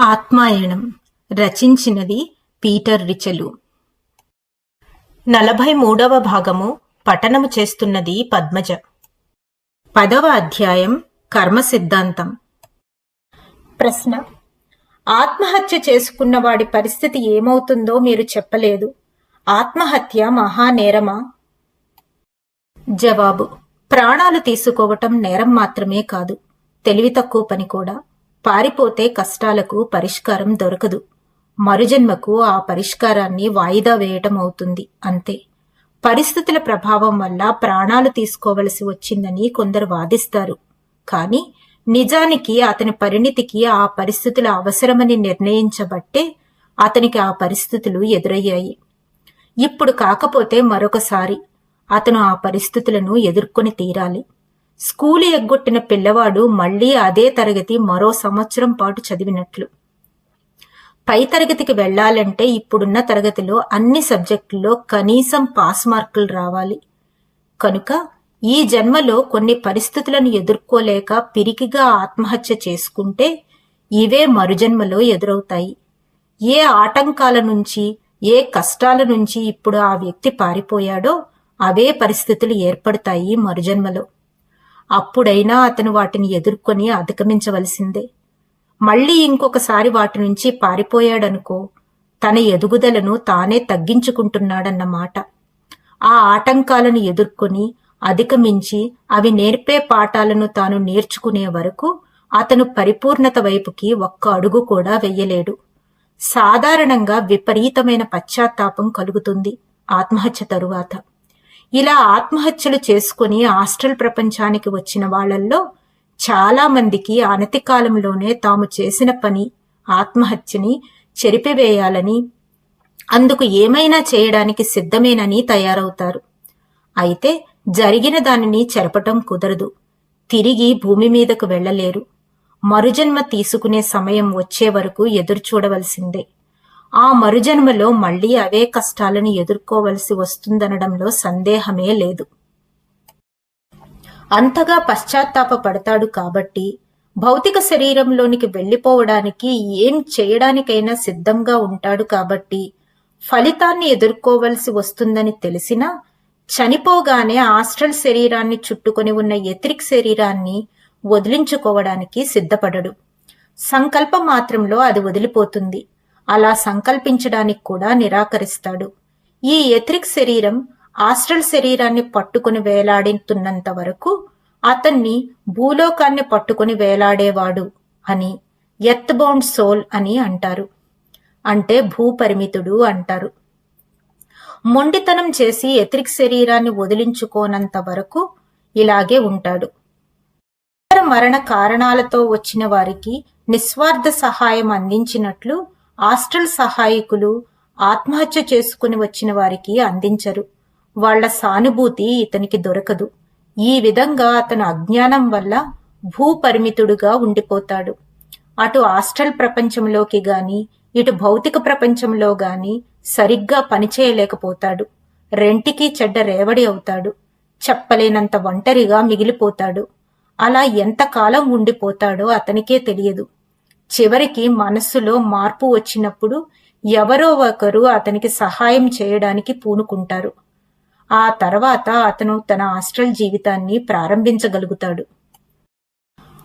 ఆత్మాయణం రచించినది Peter రిచెలు. నలభై మూడవ భాగము పఠనము చేస్తున్నది పద్మజ. పదవ అధ్యాయం కర్మ సిద్ధాంతం. ప్రశ్న. ఆత్మహత్య చేసుకున్న వాడి పరిస్థితి ఏమవుతుందో మీరు చెప్పలేదు. ఆత్మహత్య మహానేరమా జవాబు. ప్రాణాలు తీసుకోవటం నేరం మాత్రమే కాదు. తెలివి తక్కువ పని కూడా. పారిపోతే కష్టాలకు పరిష్కారం దొరకదు. మరుజన్మకు ఆ పరిష్కారాన్ని వాయిదా వేయటం అవుతుంది అంతే. పరిస్థితుల ప్రభావం వల్ల ప్రాణాలు తీసుకోవలసి వచ్చిందని కొందరు వాదిస్తారు. కానీ నిజానికి అతని పరిణితికి ఆ పరిస్థితుల అవసరమని నిర్ణయించబట్టే అతనికి ఆ పరిస్థితులు ఎదురయ్యాయి. ఇప్పుడు కాకపోతే మరొకసారి అతను ఆ పరిస్థితులను ఎదుర్కొని తీరాలి. స్కూలు ఎగ్గొట్టిన పిల్లవాడు మళ్ళీ అదే తరగతి మరో సంవత్సరం పాటు చదివినట్లు. పై తరగతికి వెళ్ళాలంటే ఇప్పుడున్న తరగతిలో అన్ని సబ్జెక్టుల్లో కనీసం పాస్ మార్కులు రావాలి. కనుక ఈ జన్మలో కొన్ని పరిస్థితులను ఎదుర్కోలేక పిరికిగా ఆత్మహత్య చేసుకుంటే ఇవే మరుజన్మలో ఎదురవుతాయి. ఏ ఆటంకాల నుంచి ఏ కష్టాల నుంచి ఇప్పుడు ఆ వ్యక్తి పారిపోయాడో అవే పరిస్థితులు ఏర్పడతాయి మరుజన్మలో. అప్పుడైనా అతను వాటిని ఎదుర్కొని అధిగమించవలసిందే. మళ్ళీ ఇంకొకసారి వాటి నుంచి పారిపోయాడనుకో తన ఎదుగుదలను తానే తగ్గించుకుంటున్నాడన్నమాట ఆ ఆటంకాలను ఎదుర్కొని అధిగమించి అవి నేర్పే పాఠాలను తాను నేర్చుకునే వరకు అతను పరిపూర్ణత వైపుకి ఒక్క అడుగు కూడా వెయ్యలేడు. సాధారణంగా విపరీతమైన పశ్చాత్తాపం కలుగుతుంది ఆత్మహత్య తరువాత. ఇలా ఆత్మహత్యలు చేసుకుని హాస్టల్ ప్రపంచానికి వచ్చిన వాళ్ళల్లో చాలా మందికి అనతి కాలంలోనే తాము చేసిన పని ఆత్మహత్యని చెరిపివేయాలని అందుకు ఏమైనా చేయడానికి సిద్ధమేనని తయారవుతారు. అయితే జరిగిన దానిని చెరపటం కుదరదు. తిరిగి భూమి మీదకు వెళ్ళలేరు మరుజన్మ తీసుకునే సమయం వచ్చే వరకు ఎదురు చూడవలసిందే ఆ మరుజన్మలో మళ్ళీ అవే కష్టాలను ఎదుర్కోవలసి వస్తుందనడంలో సందేహమే లేదు. అంతగా పశ్చాత్తాప పడతాడు కాబట్టి భౌతిక శరీరంలోనికి వెళ్ళిపోవడానికి ఏం చేయడానికైనా సిద్ధంగా ఉంటాడు కాబట్టి ఫలితాన్ని ఎదుర్కోవలసి వస్తుందని తెలిసినా చనిపోగానే ఆస్ట్రల్ శరీరాన్ని చుట్టుకొని ఉన్న ఎత్రిక్ శరీరాన్ని వదిలించుకోవడానికి సిద్ధపడడు. సంకల్ప మాత్రంలో అది వదిలిపోతుంది. అలా సంకల్పించడానికి కూడా నిరాకరిస్తాడు. ఈ ఎథ్రిక్ శరీరం ఆస్ట్రల్ శరీరాన్ని పట్టుకుని వేలాడుతున్నంత వరకు అతన్ని భూలోకాన్ని పట్టుకుని వేలాడేవాడు అని ఎత్ బౌండ్ సోల్ అని అంటారు. అంటే భూపరిమితుడు అంటారు. మొండితనం చేసి ఎథ్రిక్ శరీరాన్ని వదిలించుకోనంత వరకు ఇలాగే ఉంటాడు. మరణ కారణాలతో వచ్చిన వారికి నిస్వార్థ సహాయం అందించినట్లు హాస్టల్ సహాయకులు ఆత్మహత్య చేసుకుని వచ్చిన వారికి అందించరు. వాళ్ళ సానుభూతి ఇతనికి దొరకదు. ఈ విధంగా అతను అజ్ఞానం వల్ల భూపరిమితుడుగా ఉండిపోతాడు. అటు ఆస్ట్రల్ ప్రపంచంలోకి గాని ఇటు భౌతిక ప్రపంచంలో గాని సరిగ్గా పనిచేయలేకపోతాడు. రెంటికి చెడ్డ రేవడి అవుతాడు. చెప్పలేనంత ఒంటరిగా మిగిలిపోతాడు. అలా ఎంతకాలం ఉండిపోతాడో అతనికే తెలియదు. చివరికి మనస్సులో మార్పు వచ్చినప్పుడు ఎవరో ఒకరు అతనికి సహాయం చేయడానికి పూనుకుంటారు. ఆ తర్వాత అతను తన హాస్టల్ జీవితాన్ని ప్రారంభించగలుగుతాడు.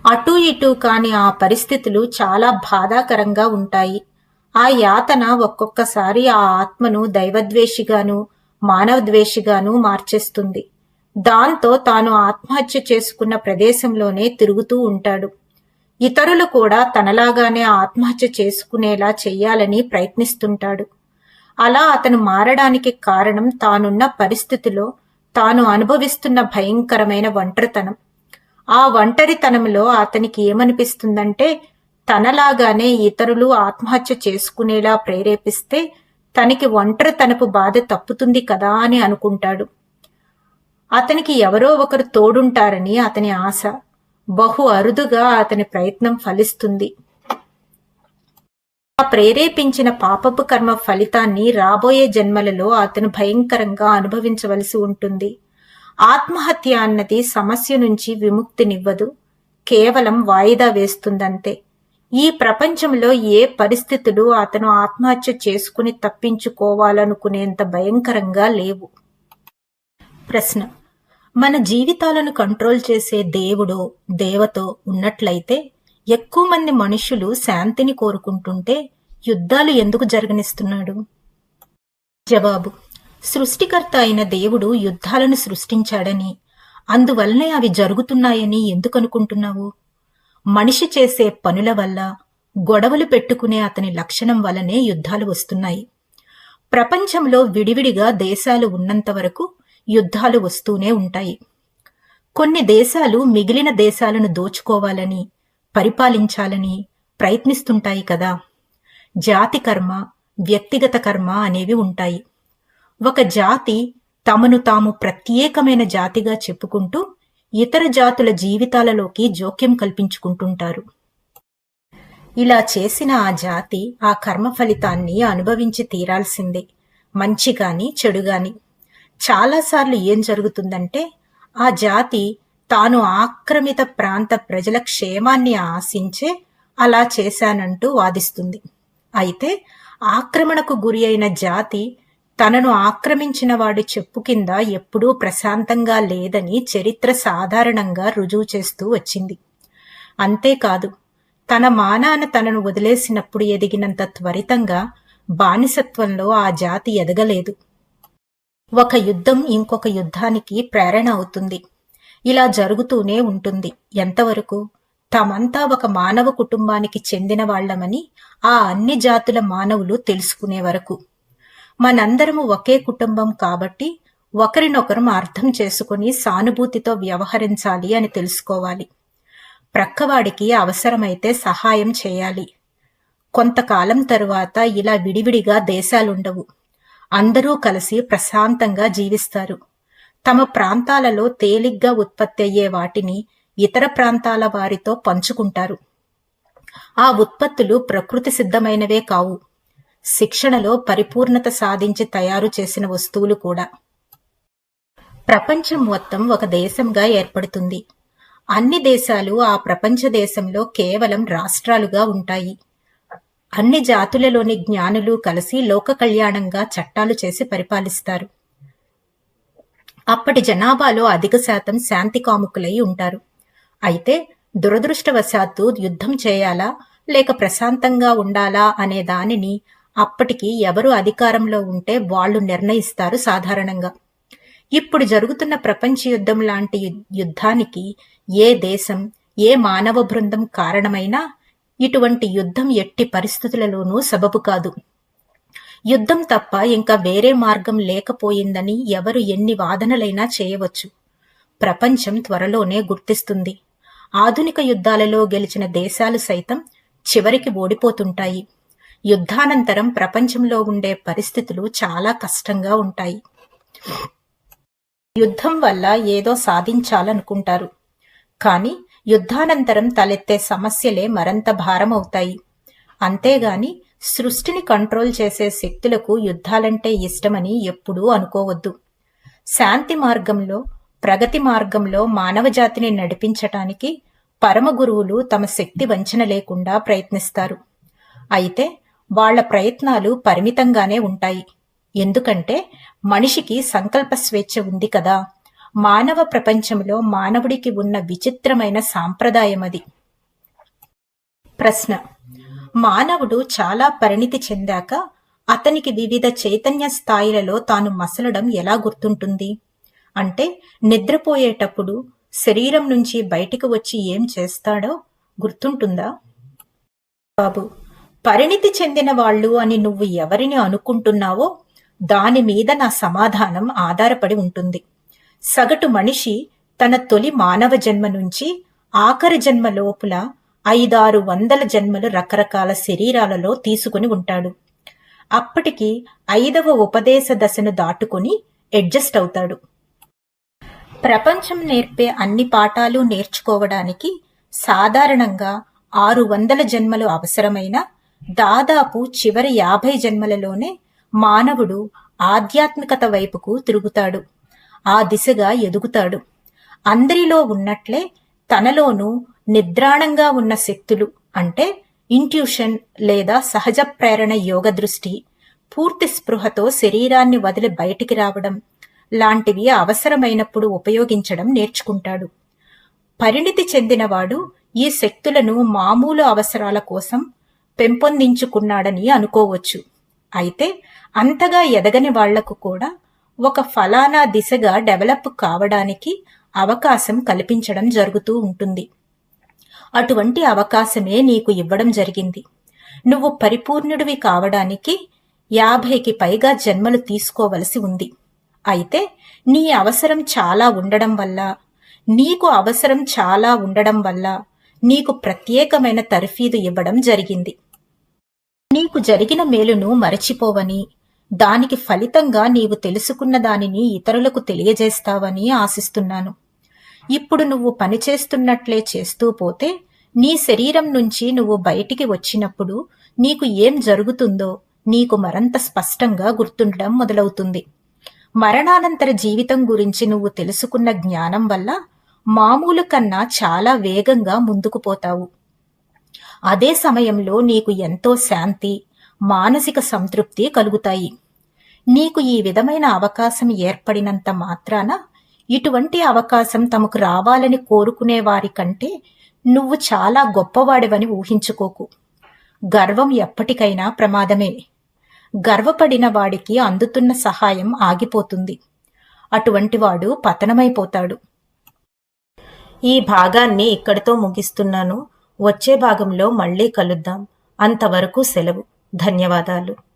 అటూ ఇటూ కాని ఆ పరిస్థితులు చాలా బాధాకరంగా ఉంటాయి. ఆ యాతన ఒక్కొక్కసారి ఆ ఆత్మను దైవద్వేషిగాను మానవద్వేషిగాను మార్చేస్తుంది. దాంతో తాను ఆత్మహత్య చేసుకున్న ప్రదేశంలోనే తిరుగుతూ ఉంటాడు. ఇతరులు కూడా తనలాగానే ఆత్మహత్య చేసుకునేలా చెయ్యాలని ప్రయత్నిస్తుంటాడు. అలా అతను మారడానికి కారణం తానున్న పరిస్థితిలో తాను అనుభవిస్తున్న భయంకరమైన ఒంటరితనం. ఆ ఒంటరితనంలో అతనికి ఏమనిపిస్తుందంటే తనలాగానే ఇతరులు ఆత్మహత్య చేసుకునేలా ప్రేరేపిస్తే తనకి ఒంటరితనపు బాధ తప్పుతుంది కదా అని అనుకుంటాడు. అతనికి ఎవరో ఒకరు తోడుంటారని అతని ఆశ. బహు అరుదుగా అతని ప్రయత్నం ఫలిస్తుంది. ఆ ప్రేరేపించిన పాపపు కర్మ ఫలితాన్ని రాబోయే జన్మలలో అతను భయంకరంగా అనుభవించవలసి ఉంటుంది. ఆత్మహత్య అన్నది సమస్య నుంచి విముక్తినివ్వదు. కేవలం వాయిదా వేస్తుందంతే. ఈ ప్రపంచంలో ఏ పరిస్థితులు అతను ఆత్మహత్య చేసుకుని తప్పించుకోవాలనుకునేంత భయంకరంగా లేవు. ప్రశ్న. మన జీవితాలను కంట్రోల్ చేసే దేవుడో దేవతో ఉన్నట్లయితే ఎక్కువ మంది మనుషులు శాంతిని కోరుకుంటుంటే యుద్ధాలు ఎందుకు జరగనిస్తున్నాడు? జవాబు. సృష్టికర్త అయిన దేవుడు యుద్ధాలను సృష్టించాడని అందువల్లనే అవి జరుగుతున్నాయని ఎందుకు అనుకుంటున్నావు? మనిషి చేసే పనుల వల్ల గొడవలు పెట్టుకునే అతని లక్షణం వల్లనే యుద్ధాలు వస్తున్నాయి. ప్రపంచంలో విడివిడిగా దేశాలు ఉన్నంత వరకు యుద్ధాలు వస్తూనే ఉంటాయి. కొన్ని దేశాలు మిగిలిన దేశాలను దోచుకోవాలని పరిపాలించాలని ప్రయత్నిస్తుంటాయి కదా. జాతి కర్మ వ్యక్తిగత కర్మ అనేవి ఉంటాయి. ఒక జాతి తమను తాము ప్రత్యేకమైన జాతిగా చెప్పుకుంటూ ఇతర జాతుల జీవితాలలోకి జోక్యం కల్పించుకుంటుంటారు. ఇలా చేసిన ఆ జాతి ఆ కర్మ ఫలితాన్ని అనుభవించి తీరాల్సిందే. మంచిగాని చెడుగాని. చెడు చాలాసార్లు ఏం జరుగుతుందంటే ఆ జాతి తాను ఆక్రమిత ప్రాంత ప్రజల క్షేమాన్ని ఆశించే అలా చేశానంటూ వాదిస్తుంది. అయితే ఆక్రమణకు గురి అయిన జాతి తనను ఆక్రమించిన వాడి చెప్పు కింద ఎప్పుడూ ప్రశాంతంగా లేదని చరిత్ర సాధారణంగా రుజువు చేస్తూ వచ్చింది. అంతేకాదు తన మానాన తనను వదిలేసినప్పుడు ఎదిగినంత త్వరితంగా బానిసత్వంలో ఆ జాతి ఎదగలేదు. ఒక యుద్ధం ఇంకొక యుద్ధానికి ప్రేరణ అవుతుంది. ఇలా జరుగుతూనే ఉంటుంది. ఎంతవరకు? తామంతా ఒక మానవ కుటుంబానికి చెందిన వాళ్ళమని ఆ అన్ని జాతుల మానవులు తెలుసుకునే వరకు. మనందరము ఒకే కుటుంబం కాబట్టి ఒకరినొకరం అర్థం చేసుకుని సానుభూతితో వ్యవహరించాలి అని తెలుసుకోవాలి. ప్రక్కవాడికి అవసరమైతే సహాయం చేయాలి. కొంతకాలం తరువాత ఇలా విడివిడిగా దేశాలుండవు. అందరూ కలిసి ప్రశాంతంగా జీవిస్తారు. తమ ప్రాంతాలలో తేలిగ్గా ఉత్పత్తి అయ్యే వాటిని ఇతర ప్రాంతాల వారితో పంచుకుంటారు. ఆ ఉత్పత్తులు ప్రకృతి సిద్ధమైనవే కావు. శిక్షణలో పరిపూర్ణత సాధించి తయారు చేసిన వస్తువులు కూడా. ప్రపంచం మొత్తం ఒక దేశంగా ఏర్పడుతుంది. అన్ని దేశాలు ఆ ప్రపంచ దేశంలో కేవలం రాష్ట్రాలుగా ఉంటాయి. అన్ని జాతులలోని జ్ఞానులు కలిసి లోక కళ్యాణంగా చట్టాలు చేసి పరిపాలిస్తారు. అప్పటి జనాభాలో అధిక శాతం శాంతి కాముకులై ఉంటారు. అయితే దురదృష్టవశాత్తు యుద్ధం చేయాలా లేక ప్రశాంతంగా ఉండాలా అనే దానిని అప్పటికి ఎవరు అధికారంలో ఉంటే వాళ్ళు నిర్ణయిస్తారు సాధారణంగా. ఇప్పుడు జరుగుతున్న ప్రపంచ యుద్ధం లాంటి యుద్ధానికి ఏ దేశం ఏ మానవ బృందం కారణమైనా ఇటువంటి యుద్ధం ఎట్టి పరిస్థితులలోనూ సబబు కాదు. యుద్ధం తప్ప ఇంకా వేరే మార్గం లేకపోయిందని ఎవరు ఎన్ని వాదనలైనా చేయవచ్చు. ప్రపంచం త్వరలోనే గుర్తిస్తుంది. ఆధునిక యుద్ధాలలో గెలిచిన దేశాలు సైతం చివరికి ఓడిపోతుంటాయి. యుద్ధానంతరం ప్రపంచంలో ఉండే పరిస్థితులు చాలా కష్టంగా ఉంటాయి. యుద్ధం వల్ల ఏదో సాధించాలనుకుంటారు. కానీ యుద్ధానంతరం తలెత్తే సమస్యలే మరంత భారమవుతాయి. అంతేగాని సృష్టిని కంట్రోల్ చేసే శక్తులకు యుద్ధాలంటే ఇష్టమని ఎప్పుడూ అనుకోవద్దు. శాంతి మార్గంలో ప్రగతి మార్గంలో మానవజాతిని నడిపించటానికి పరమ గురువులు తమ శక్తి వంచన లేకుండా ప్రయత్నిస్తారు. అయితే వాళ్ళ ప్రయత్నాలు పరిమితంగానే ఉంటాయి. ఎందుకంటే మనిషికి సంకల్ప స్వేచ్ఛ ఉంది కదా. మానవ ప్రపంచంలో మానవుడికి ఉన్న విచిత్రమైన సాంప్రదాయం అది. ప్రశ్న. మానవుడు చాలా పరిణితి చెందాక అతనికి వివిధ చైతన్య స్థాయిలలో తాను మసలడం ఎలా గుర్తుంటుంది? అంటే నిద్రపోయేటప్పుడు శరీరం నుంచి బయటికి వచ్చి ఏం చేస్తాడో గుర్తుంటుందా? బాబు పరిణితి చెందిన వాళ్ళు అని నువ్వు ఎవరిని అనుకుంటున్నావో దాని మీద నా సమాధానం ఆధారపడి ఉంటుంది. సగటు మనిషి తన తొలి మానవ జన్మ నుంచి ఆఖరి జన్మ లోపల ఐదారు వందల జన్మలు రకరకాల శరీరాలలో తీసుకుని ఉంటాడు. అప్పటికి ఐదవ ఉపదేశ దశను దాటుకుని అడ్జస్ట్ అవుతాడు. ప్రపంచం నేర్పే అన్ని పాఠాలు నేర్చుకోవడానికి సాధారణంగా ఆరు వందల జన్మలు అవసరమైన దాదాపు చివరి యాభై జన్మలలోనే మానవుడు ఆధ్యాత్మికత వైపుకు తిరుగుతాడు. ఆ దిశగా ఎదుగుతాడు. అందరిలో ఉన్నట్లే తనలోనూ నిద్రాణంగా ఉన్న శక్తులు అంటే ఇంట్యూషన్ లేదా సహజ ప్రేరణ యోగ దృష్టి పూర్తి స్పృహతో శరీరాన్ని వదిలి బయటికి రావడం లాంటివి అవసరమైనప్పుడు ఉపయోగించడం నేర్చుకుంటాడు. పరిణితి చెందినవాడు ఈ శక్తులను మామూలు అవసరాల కోసం పెంపొందించుకున్నాడని అనుకోవచ్చు. అయితే అంతగా ఎదగని వాళ్ళకు కూడా ఒక ఫలానా దిశగా డెవలప్ కావడానికి అవకాశం కల్పించడం జరుగుతూ ఉంటుంది. అటువంటి అవకాశమే నీకు ఇవ్వడం జరిగింది. నువ్వు పరిపూర్ణుడివి కావడానికి యాభైకి పైగా జన్మలు తీసుకోవలసి ఉంది. అయితే నీ అవసరం చాలా ఉండడం వల్ల నీకు అవసరం చాలా ఉండడం వల్ల నీకు ప్రత్యేకమైన తర్ఫీదు ఇవ్వడం జరిగింది. నీకు జరిగిన మేలును మరచిపోవని దానికి ఫలితంగా నీవు తెలుసుకున్న దానిని ఇతరులకు తెలియజేస్తావని ఆశిస్తున్నాను. ఇప్పుడు నువ్వు పనిచేస్తున్నట్లే చేస్తూ పోతే నీ శరీరం నుంచి నువ్వు బయటికి వచ్చినప్పుడు నీకు ఏం జరుగుతుందో నీకు మరంత స్పష్టంగా గుర్తుండడం మొదలవుతుంది. మరణానంతర జీవితం గురించి నువ్వు తెలుసుకున్న జ్ఞానం వల్ల మామూలు కన్నా చాలా వేగంగా ముందుకు పోతావు. అదే సమయంలో నీకు ఎంతో శాంతి మానసిక సంతృప్తి కలుగుతాయి. నీకు ఈ విధమైన అవకాశం ఏర్పడినంత మాత్రాన ఇటువంటి అవకాశం తమకు రావాలని కోరుకునే వారి కంటే నువ్వు చాలా గొప్పవాడివని ఊహించుకోకు. గర్వం ఎప్పటికైనా ప్రమాదమే. గర్వపడిన వాడికి అందుతున్న సహాయం ఆగిపోతుంది. అటువంటి వాడు పతనమైపోతాడు. ఈ భాగాన్ని ఇక్కడితో ముగిస్తున్నాను. వచ్చే భాగంలో మళ్ళీ కలుద్దాం. అంతవరకు సెలవు. ధన్యవాదాలు.